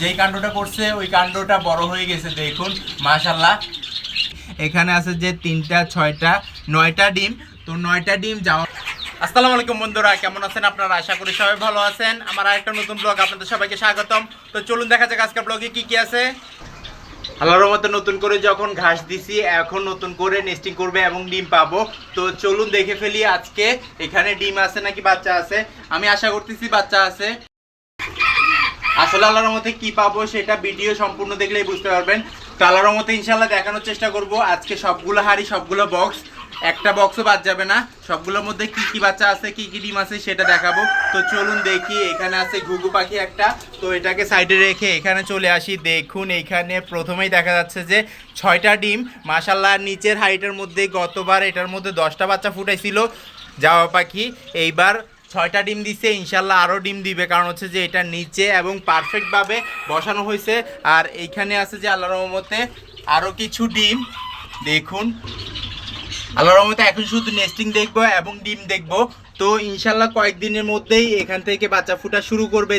যেই কাণ্ডটা করছে, ওই কাণ্ডটা বড় হয়ে গেছে, দেখুন মাশাল্লাহ এখানে আছে যে তিনটা, ছয়টা, নয়টা ডিম। তো নয়টা ডিম যাওয়া আসসালামু আলাইকুম বন্ধুরা, কেমন আছেন আপনারা? আশা করি সবাই ভালো আছেন। আমার আরেকটা নতুন ব্লগ আপনাদের সবাইকে স্বাগতম। তো চলুন দেখা যাক আজকের ব্লগে কি কি আছে। আল্লাহর মতো নতুন করে যখন ঘাস দিছি, এখন নতুন করে নেস্টিং করবে এবং ডিম পাবো। তো চলুন দেখে ফেলি আজকে এখানে ডিম আছে নাকি বাচ্চা আছে। আমি আশা করতেছি বাচ্চা আছে। আসলে আল্লাহর মধ্যে কি পাবো সেটা ভিডিও সম্পূর্ণ দেখলেই বুঝতে পারবেন। তো আল্লাহর মধ্যে ইনশাল্লাহ দেখানোর চেষ্টা করব। আজকে সবগুলো হাড়ি, সবগুলো বক্স একটা বক্সও বাদ যাবে না। সবগুলোর মধ্যে কি কি বাচ্চা আছে, কি কি ডিম আছে সেটা দেখাবো। তো চলুন দেখি, এখানে আছে ঘুঘু পাখি একটা। তো এটাকে সাইডে রেখে এখানে চলে আসি। দেখুন, এখানে প্রথমেই দেখা যাচ্ছে যে ছয়টা ডিম। মাসাল্লাহ নিচের হাইটের মধ্যে গতবার এটার মধ্যে দশটা বাচ্চা ফুটাইছিল। যাওয়া পাখি, এইবার ছয়টা ডিম দিচ্ছে ইনশাল্লাহ আরও ডিম দিবে। কারণ হচ্ছে যে এটা নিচে এবং পারফেক্টভাবে বসানো হয়েছে। আর এইখানে আছে যে আল্লাহ রহমতে আরও কিছু ডিম। দেখুন। আল্লাহ রহমতে এখন শুধু নেস্টিং দেখব এবং ডিম দেখব। তো ইনশাল্লাহ কয়েকদিনের মধ্যেই এখান থেকে বাচ্চা ফুটা শুরু করবে।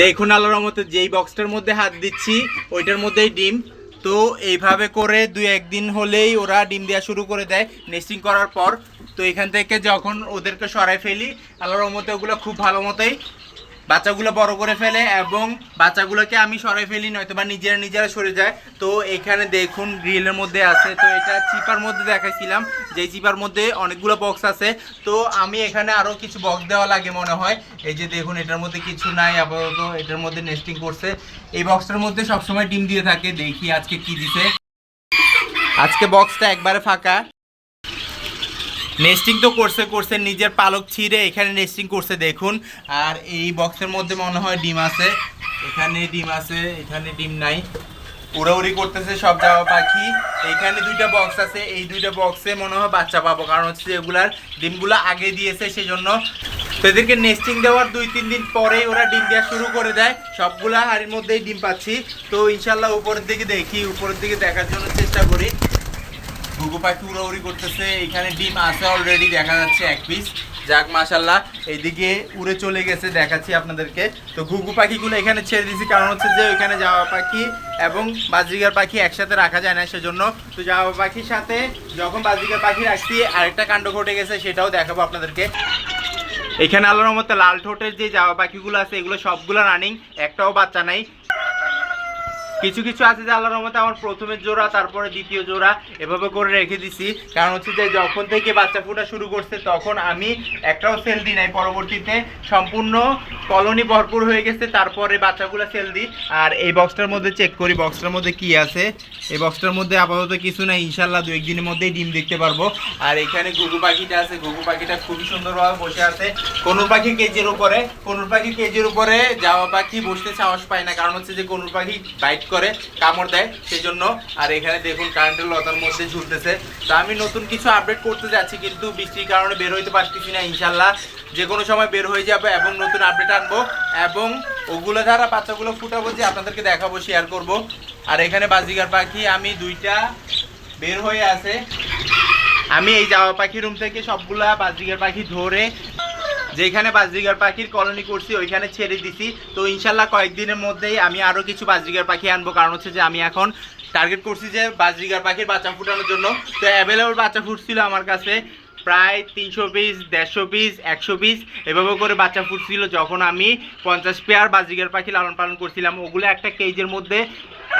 দেখুন আল্লাহ রহমতে যেই বক্সটার মধ্যে হাত দিচ্ছি, ওইটার মধ্যেই ডিম। তো এইভাবে করে দুই একদিন হলেই ওরা ডিম দেওয়া শুরু করে দেয়। নেস্টিং করার পর তো এখান থেকে যখন ওদেরকে সরাই ফেলি আল্লাহ রহমতে ওগুলো খুব ভালো মতোই বাচ্চাগুলো বড় করে ফেলে এবং বাচ্চাগুলোকে আমি সরাই ফেলি নয়তো বা নিজেরা নিজেরা সরে যায়। তো এখানে দেখুন গ্রিলের মধ্যে আছে, তো এটা চিপার মধ্যে দেখাইছিলাম। যে চিপার মধ্যে অনেকগুলো বক্স আছে, তো আমি এখানে আরও কিছু বক্স দেওয়া লাগে মনে হয়। এই যে দেখুন, এটার মধ্যে কিছু নাই, আপাতত এটার মধ্যে নেস্টিং করছে। এই বক্সটার মধ্যে সবসময় ডিম দিয়ে থাকে, দেখি আজকে কি দিছে। আজকে বক্সটা একবারে ফাঁকা। নেস্টিং তো করছে করছে, নিজের পালক ছিঁড়ে এখানে নেস্টিং করছে, দেখুন। আর এই বক্সের মধ্যে মনে হয় ডিম আছে। এখানে ডিম আছে, এখানে ডিম নাই। উড়াউড়ি করতেছে সব যাওয়া পাখি। এখানে দুইটা বক্স আছে, এই দুইটা বক্সে মনে হয় বাচ্চা পাবো, কারণ হচ্ছে এগুলার ডিমগুলো আগে দিয়েছে সেই জন্য তো এদেরকে নেস্টিং দেওয়ার দুই, তিন দিন পরেই ওরা ডিম দেওয়া শুরু করে দেয়। সবগুলা হাড়ির মধ্যেই ডিম পাচ্ছি। তো ইনশাল্লাহ উপরের দিকে দেখি, উপরের দিকে দেখার জন্য চেষ্টা করি। ঘুঘু পাখি উড়াউড়ি করতেছে। এখানে ডিম আছে অলরেডি দেখা যাচ্ছে এক পিস যাক মাশাল্লাহ এইদিকে উড়ে চলে গেছে, দেখাচ্ছি আপনাদেরকে। তো ঘুঘু পাখিগুলো এখানে ছেড়ে দিয়েছি কারণ হচ্ছে যে ওইখানে যাওয়া পাখি এবং বাজিগার পাখি একসাথে রাখা যায় না সেজন্য। তো যাওয়া পাখির সাথে যখন বাজিগার পাখি রাখছি আরেকটা কাণ্ড ঘটে গেছে, সেটাও দেখাবো আপনাদেরকে। এখানে আল্লাহর মতো লাল ঠোঁটের যে যাওয়া পাখিগুলো আছে, এগুলো সবগুলো রানিং একটাও বাচ্চা নাই। কিছু কিছু আছে যে আল্লাহর রহমতে আমার প্রথমের জোড়া, তারপরে দ্বিতীয় জোড়া এভাবে করে রেখে দিছি। কারণ হচ্ছে যে যখন থেকে বাচ্চা ফুটা শুরু করছে, তখন আমি একটাও সেল দিই নাই। পরবর্তীতে সম্পূর্ণ কলোনি ভরপুর হয়ে গেছে, তারপরে বাচ্চাগুলো সেল দিই। আর এই বক্সটার মধ্যে চেক করি বক্সটার মধ্যে কি আছে। এই বক্সটার মধ্যে আপাতত কিছু নাই ইনশাল্লাহ দু একদিনের মধ্যেই ডিম দেখতে পারব। আর এখানে ঘুঘু পাখিটা আছে, ঘুঘু পাখিটা খুবই সুন্দরভাবে বসে আছে। কনুর পাখি কেজির উপরে, কনুর পাখি কেজির উপরে যাওয়া পাখি বসতে সাহস পায় না। কারণ হচ্ছে যে কনুর পাখি বাইট করে, কামড় দেয় সেই জন্য আর এখানে দেখুন কারেন্টের লতার মধ্যে ঝুলতেছে। তো আমি নতুন কিছু আপডেট করতে যাচ্ছি, কিন্তু বৃষ্টির কারণে বের হইতে পারতেছি না, ইনশাল্লাহ। যে কোনো সময় বের হয়ে যাবে এবং নতুন আপডেট আনব এবং ওগুলো দ্বারা বাচ্চাগুলো ফুটাবো, যে আপনাদেরকে দেখাবো শেয়ার করব। আর এখানে বাজিগার পাখি, আমি দুইটা বের হয়ে আছে। আমি এই যাওয়া পাখি রুম থেকে সবগুলা বাজিগার পাখি ধরে যেখানে বাজরিগার পাখির কলোনি করছি, ওইখানে ছেড়ে দিছি। তো ইনশাল্লাহ কয়েকদিনের মধ্যেই আমি আরও কিছু বাজরিগার পাখি আনব। কারণ হচ্ছে যে আমি এখন টার্গেট করছি যে বাজরিগার পাখির বাচ্চা ফুটানোর জন্য। তো অ্যাভেলেবল বাচ্চা ফুটছিল আমার কাছে প্রায় তিনশো পিস দেড়শো পিস একশো পিস এভাবে করে বাচ্চা ফুটছিল। যখন আমি পঞ্চাশ পেয়ার বাজরিগার পাখি লালন পালন করছিলাম, ওগুলো একটা কেজের মধ্যে,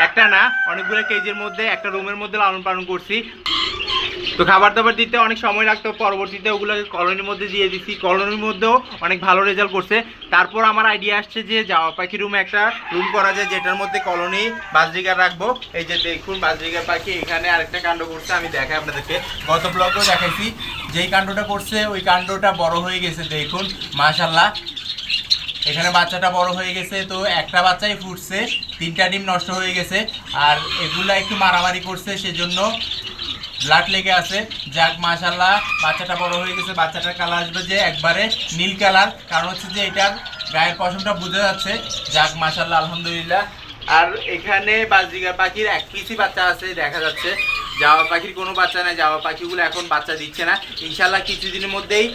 একটা না, অনেকগুলো কেজের মধ্যে, একটা রুমের মধ্যে লালন পালন করছি। তো খাবার দাবার দিতে অনেক সময় লাগতো, পরবর্তীতে ওগুলোকে কলোনির মধ্যে দিয়ে দিচ্ছি কলোনির মধ্যেও অনেক ভালো রেজাল্ট করছে। তারপর আমার আইডিয়া আসছে যে যাওয়া পাখি রুমে একটা রুম করা যায়, যেটার মধ্যে কলোনি বাজরিগার রাখব। এই যে দেখুন বাজরিগার পাখি এখানে আরেকটা কাণ্ড করছে, আমি দেখাই আপনাদেরকে। গত ব্লগেও দেখাইছি, যেই কাণ্ডটা করছে, ওই কাণ্ডটা বড় হয়ে গেছে, দেখুন মাশাল্লাহ এখানে বাচ্চাটা বড় হয়ে গেছে, তো একটা বাচ্চাই ফুটছে, তিনটা ডিম নষ্ট হয়ে গেছে, আর এগুলা একটু মারামারি করছে, সেজন্য ব্লাড লেগে আছে। যাক মাশাল্লাহ বাচ্চাটা বড় হয়ে গেছে, বাচ্চাটার কালার আসবে যে একবারে নীল কালার কারণ হচ্ছে যে এটার গায়ের পশমটা বোঝা যাচ্ছে। যাক মাশাল্লাহ আলহামদুলিল্লাহ। আর এখানে বাজরিগার পাখির এক পিসি বাচ্চা আছে, দেখা যাচ্ছে। জাওয়া পাখির কোনো বাচ্চা নাই জাওয়া পাখিগুলো এখন বাচ্চা দিচ্ছে না। ইনশাল্লাহ কিছুদিনের মধ্যেই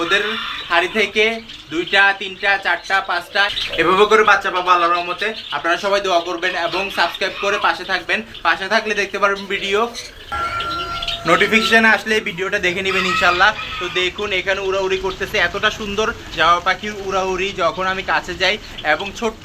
ওদের হাড়ি থেকে দুইটা, তিনটা, চারটা, পাঁচটা, এভাবে করে বাচ্চা পাবো আল্লাহর রহমতে। আপনারা সবাই দোয়া করবেন এবং সাবস্ক্রাইব করে পাশে থাকবেন। পাশে থাকলে দেখতে পারবেন ভিডিও নোটিফিকেশন আসলে ভিডিওটা দেখে নেবেন ইনশাল্লাহ। তো দেখুন, এখানে উড়াউড়ি করতেছে। এতটা সুন্দর জামা পাখির উড়াউড়ি যখন আমি কাছে যাই এবং ছোট্ট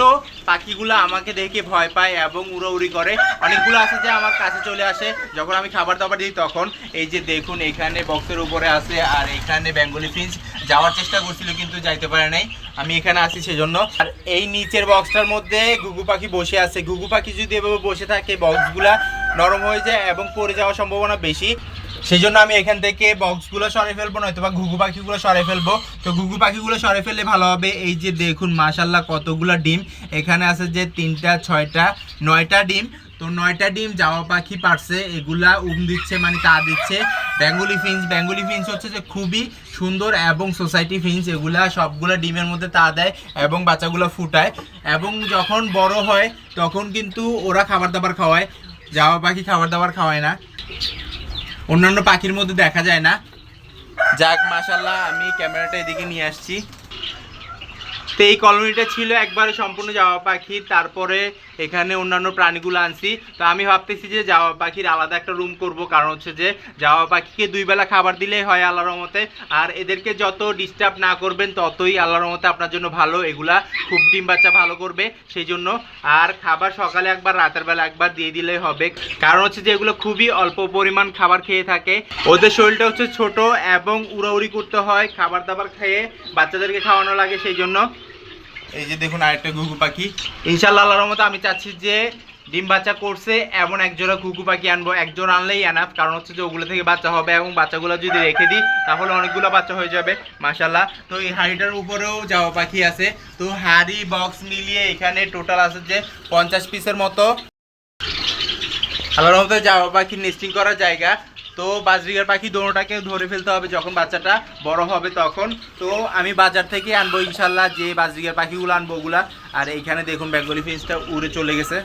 পাখিগুলো আমাকে দেখে ভয় পায় এবং উড়াউড়ি করে। অনেকগুলো আছে যে আমার কাছে চলে আসে। যখন আমি খাবার দাবার দিই তখন এই যে দেখুন, এখানে বক্সের উপরে আছে আর এখানে বেঙ্গলি ফিঞ্চ। যাওয়ার চেষ্টা করছিল কিন্তু যাইতে পারে নাই। আমি এখানে আসি সেজন্য। আর এই নিচের বক্সটার মধ্যে ঘুঘু পাখি বসে আছে। ঘুঘু পাখি যদি এভাবে বসে থাকে বক্সগুলা নরম হয়ে যায় এবং পড়ে যাওয়ার সম্ভাবনা বেশি। সেই জন্য আমি এখান থেকে বক্সগুলো সরে ফেলব নয়তো বা ঘুঘু পাখিগুলো সরে ফেলব। তো ঘুঘু পাখিগুলো সরে ফেললে ভালো হবে এই যে দেখুন মাশাল্লাহ কতগুলো ডিম। এখানে আছে যে তিনটা, ছয়টা, নয়টা ডিম। তো নয়টা ডিম জামা পাখি পারছে, এগুলা উম দিচ্ছে মানে তা দিচ্ছে। বেঙ্গলি ফিঞ্চ বেঙ্গলি ফিঞ্চ হচ্ছে যে খুবই সুন্দর এবং সোসাইটি ফিঞ্চ, এগুলা সবগুলা ডিমের মধ্যে তা দেয় এবং বাচ্চাগুলো ফুটায়। এবং যখন বড় হয়, তখন কিন্তু ওরা খাবার দাবার খাওয়ায়। জামা পাখি খাবার দাবার খাওয়ায় না। অন্যান্য পাখির মধ্যে দেখা যায় না। যাক মাসাল্লাহ আমি ক্যামেরাটা এদিকে নিয়ে আসছি। তো এই কলোনিটা ছিল একবারে সম্পূর্ণ জাওয়া পাখি, তারপরে এখানে অন্যান্য প্রাণীগুলো আনছি। তো আমি ভাবতেছি যে জাওয়া পাখির আলাদা একটা রুম করব। কারণ হচ্ছে যে জাওয়া পাখিকে দুই বেলা খাবার দিলেই হয় আল্লাহর রহমতে। আর এদেরকে যত ডিস্টার্ব না করবেন, ততই আল্লাহর রহমতে আপনার জন্য ভালো। এগুলা খুব ডিম বাচ্চা ভালো করবে সেই জন্য আর খাবার সকালে একবার, রাতের বেলা একবার দিয়ে দিলেই হবে। কারণ হচ্ছে যে এগুলো খুবই অল্প পরিমাণ খাবার খেয়ে থাকে। ওদের শরীরটা হচ্ছে ছোট এবং উড়াউড়ি করতে হয়। খাবার দাবার খেয়ে বাচ্চাদেরকে খাওয়ানো লাগে সেই জন্য এই যে দেখুন আরেকটা ঘুঘু পাখি। ইনশাল্লাহ আল্লাহর মতো আমি চাচ্ছি যে ডিম বাচ্চা করছে এমন একজোড়া ঘুঘু পাখি আনব। একজন আনলেই এনাফ কারণ হচ্ছে যে ওগুলো থেকে বাচ্চা হবে এবং বাচ্চাগুলো যদি রেখে দিই তাহলে অনেকগুলো বাচ্চা হয়ে যাবে মাশাল্লাহ তো এই হাড়িটার উপরেও যাওয়া পাখি আছে। তো হাড়ি বক্স মিলিয়ে এখানে টোটাল আছে যে পঞ্চাশ পিসের মতো। আল্লাহর মতো যাওয়া পাখি নেস্টিং করার জায়গা। তো বাজরিগার পাখি দোনোটাকে ধরে ফেলতে হবে যখন বাচ্চাটা বড় হবে তখন। তো আমি বাজার থেকে আনব ইনশাল্লাহ, যে বাজরিগার পাখিগুলো আনব ওগুলা। আর এইখানে দেখুন বেঙ্গলি ফিন্সটা উড়ে চলে গেছে।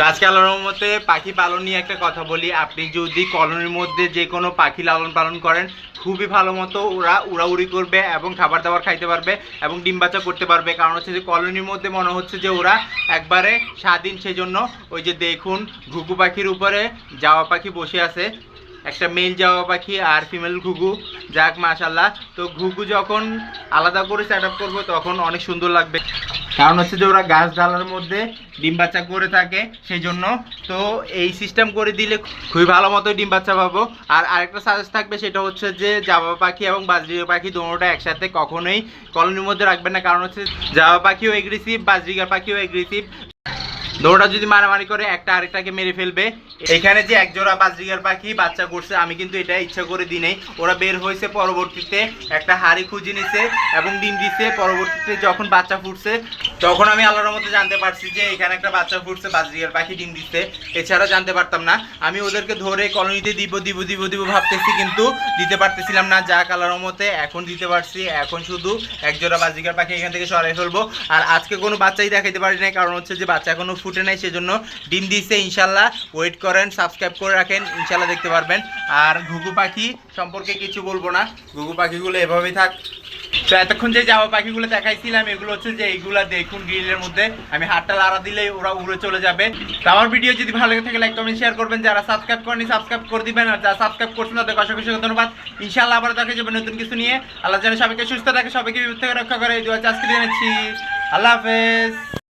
আজকে আলোর রহমতে পাখি পালন নিয়ে একটা কথা বলি। আপনি যদি কলোনির মধ্যে যে কোনো পাখি লালন পালন করেন, খুবই ভালো মতো ওরা উড়াউড়ি করবে এবং খাবার দাবার খাইতে পারবে এবং ডিম বাচ্চা করতে পারবে। কারণ হচ্ছে যে কলোনির মধ্যে মনে হচ্ছে যে ওরা একবারে স্বাধীন সেজন্য ওই যে দেখুন ঘুঘু পাখির উপরে যাওয়া পাখি বসে আছে। একটা মেল যাওয়া পাখি আর ফিমেল ঘুঘু। যাক মাশাল্লাহ তো ঘুঘু যখন আলাদা করে সেট আপ করব, তখন অনেক সুন্দর লাগবে। কারণ হচ্ছে যে ওরা গাছ ডালার মধ্যে ডিম বাচ্চা করে থাকে সেই জন্য তো এই সিস্টেম করে দিলে খুবই ভালো মতো ডিম বাচ্চা পাবো। আর আরেকটা সাজেস্ট থাকবে, সেটা হচ্ছে যে জাবা পাখি এবং বাজরিগা পাখি দুটোটা একসাথে কখনোই কলোনির মধ্যে রাখবেন না। কারণ হচ্ছে জাবা পাখিও এগ্রেসিভ বাজরিগার পাখিও এগ্রেসিভ দৌড়া যদি মারামারি করে, একটা আরেকটাকে মেরে ফেলবে। এখানে যে একজোড়া বাজরিগার পাখি বাচ্চা করছে, আমি কিন্তু এটা ইচ্ছা করে দিই নাই। ওরা বের হয়েছে পরবর্তীতে, একটা হাড়ি খুঁজে নিছে এবং ডিম দিছে। পরবর্তীতে যখন বাচ্চা ফুটছে তখন আমি আল্লাহর মতো জানতে পারছি যে এখানে একটা বাচ্চা ফুটছে বাজরিগার পাখি ডিম দিচ্ছে। এছাড়া জানতে পারতাম না। আমি ওদেরকে ধরে কলোনিতে দিব দিব দিব দিব ভাবতেছি, কিন্তু দিতে পারতেছিলাম না। যা কালার মতে এখন দিতে পারছি। এখন শুধু একজোড়া বাজরিগার পাখি এখান থেকে সরাই ফেলব। আর আজকে কোনো বাচ্চাই দেখাইতে পারি নাই, কারণ হচ্ছে যে বাচ্চা এখনও ফুটে নাই, সেজন্য ডিম দিচ্ছে ইনশাল্লাহ। ওয়েট করেন সাবস্ক্রাইব করে রাখেন, ইনশাল্লাহ দেখতে পারবেন। আর ঘুঘু পাখি সম্পর্কে কিছু বলব না। ঘুঘু পাখিগুলো এভাবেই থাক। তো এতক্ষণ যে যাওয়া পাখিগুলো দেখাইছিলাম, এগুলো হচ্ছে যে এইগুলা দেখুন গ্রিলের মধ্যে। আমি হাতটা লাড়া দিলেই ওরা উড়ে চলে যাবে। তো আমার ভিডিও যদি ভালো লাগে থাকে লাইক কমেন্ট শেয়ার করবেন। যারা সাবস্ক্রাইব করেনি সাবস্ক্রাইব করে দিবেন। আর যারা সাবস্ক্রাইব করছেন, তাদের অসংখ্য অসংখ্য ধন্যবাদ। ইনশাল্লাহ আবার দেখা যাবে নতুন কিছু নিয়ে। আল্লাহ যেন সবাইকে সুস্থ থাকে, সবাইকে বিপদ থেকে রক্ষা করে। এই দু আজকে জানাচ্ছি আল্লাহ হাফেজ।